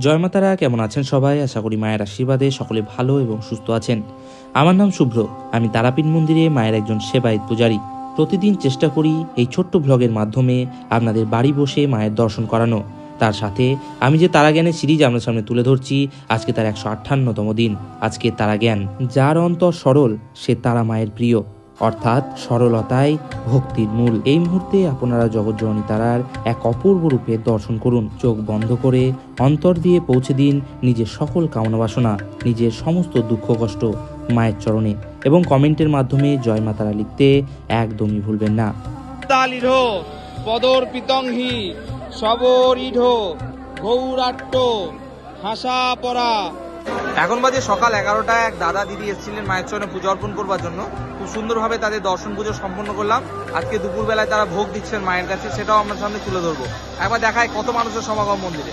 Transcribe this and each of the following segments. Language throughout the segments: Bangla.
জয় মাতারা, কেমন আছেন সবাই? আশা করি মায়ের আশীর্বাদে সকলে ভালো এবং সুস্থ আছেন। আমার নাম শুভ্র। আমি তারাপীঠ মন্দিরে মায়ের একজন সেবায়ত পূজারী। প্রতিদিন চেষ্টা করি এই ছোট্ট ব্লগের মাধ্যমে আপনাদের বাড়ি বসে মায়ের দর্শন করানো। তার সাথে আমি যে তারাজ্ঞানের সিরিজ আপনার সামনে তুলে ধরছি, আজকে তার একশো আটান্নতম দিন। আজকে তারাজ্ঞান, যার অন্তর সরল, সে তারা মায়ের প্রিয়। অর্থাৎ সরলতাই ভক্তির মূল। এই মুহূর্তে আপনারা জগৎজননী তারার এক অপূর্ব রূপে দর্শন করুন। চোখ বন্ধ করে অন্তর দিয়ে পৌঁছে দিন নিজের সকল কামনা বাসনা, নিজের সমস্ত দুঃখ কষ্ট মায়ের চরণে এবং কমেন্টের মাধ্যমে জয় মাতারা লিখতে একদমই ভুলবেন না। পদর পিতংহি হাসা পরা এখন বাজে সকাল এগারোটায় এক দাদা দিদি এসেছিলেন মায়ের চরণে পুজো অর্পণ করবার জন্য। খুব সুন্দরভাবে তাদের দর্শন পুজো সম্পন্ন করলাম। আজকে দুপুরবেলায় তারা ভোগ দিচ্ছেন মায়ের কাছে, সেটাও আমরা সামনে তুলে ধরবো। একবার দেখায় কত মানুষের সমাগম মন্দিরে।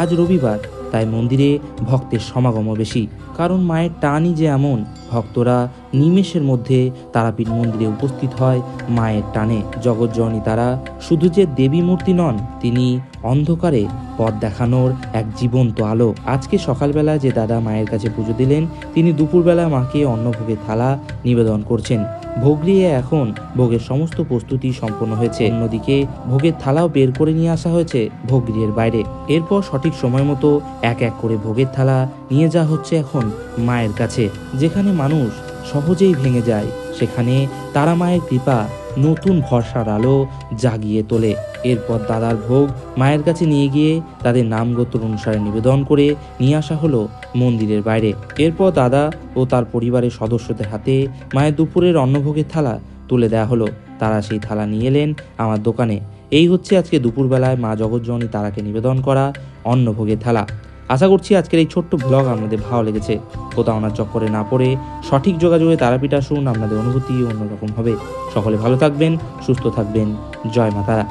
আজ রবিবার তাই মন্দিরে ভক্তের সমাগমও বেশি। কারণ মায়ের টানই যে এমন, ভক্তরা নিমেষের মধ্যে তারাপীঠ মন্দিরে উপস্থিত হয় মায়ের টানে। জগৎজননী তারা শুধু যে দেবী মূর্তি নন, তিনি অন্ধকারে পথ দেখানোর এক জীবন্ত আলো। আজকে সকালবেলা যে দাদা মায়ের কাছে পুজো দিলেন, তিনি দুপুরবেলা মাকে অন্নভোগের থালা নিবেদন করছেন। ভোগ নিয়ে এখন ভোগের সমস্ত প্রস্তুতি সম্পন্ন হয়েছে। অন্যদিকে ভোগের থালাও বের করে নিয়ে আসা হয়েছে ভোগরিয়ের বাইরে। এরপর সঠিক সময় মতো এক এক করে ভোগের থালা নিয়ে যাওয়া হচ্ছে এখন মায়ের কাছে, যেখানে মানুষ সহজেই ভেঙে যায়। সেখানে তারা মায়ের কৃপা নতুন ভরসার আলো জাগিয়ে তোলে। এরপর দাদার ভোগ মায়ের কাছে নিয়ে গিয়ে তাদের নাম গোত্র অনুসারে নিবেদন করে নিয়ে আসা হলো মন্দিরের বাইরে। এরপর দাদা ও তার পরিবারের সদস্যদের হাতে মায়ের দুপুরের অন্নভোগের থালা তুলে দেওয়া হলো। তারা সেই থালা নিয়ে এলেন আমার দোকানে। এই হচ্ছে আজকে দুপুরবেলায় মা জগৎজননী তারাকে নিবেদন করা অন্নভোগের থালা। আশা করছি আজকের এই ছোট্ট ব্লগ আপনাদের ভালো লেগেছে। কোথাও না চক্করে না পড়ে, সঠিক যোগাযোগে তারাপীঠ আসুন, আপনাদের অনুভূতি অন্যরকম হবে। সকলে ভালো থাকবেন, সুস্থ থাকবেন। জয় মা তারা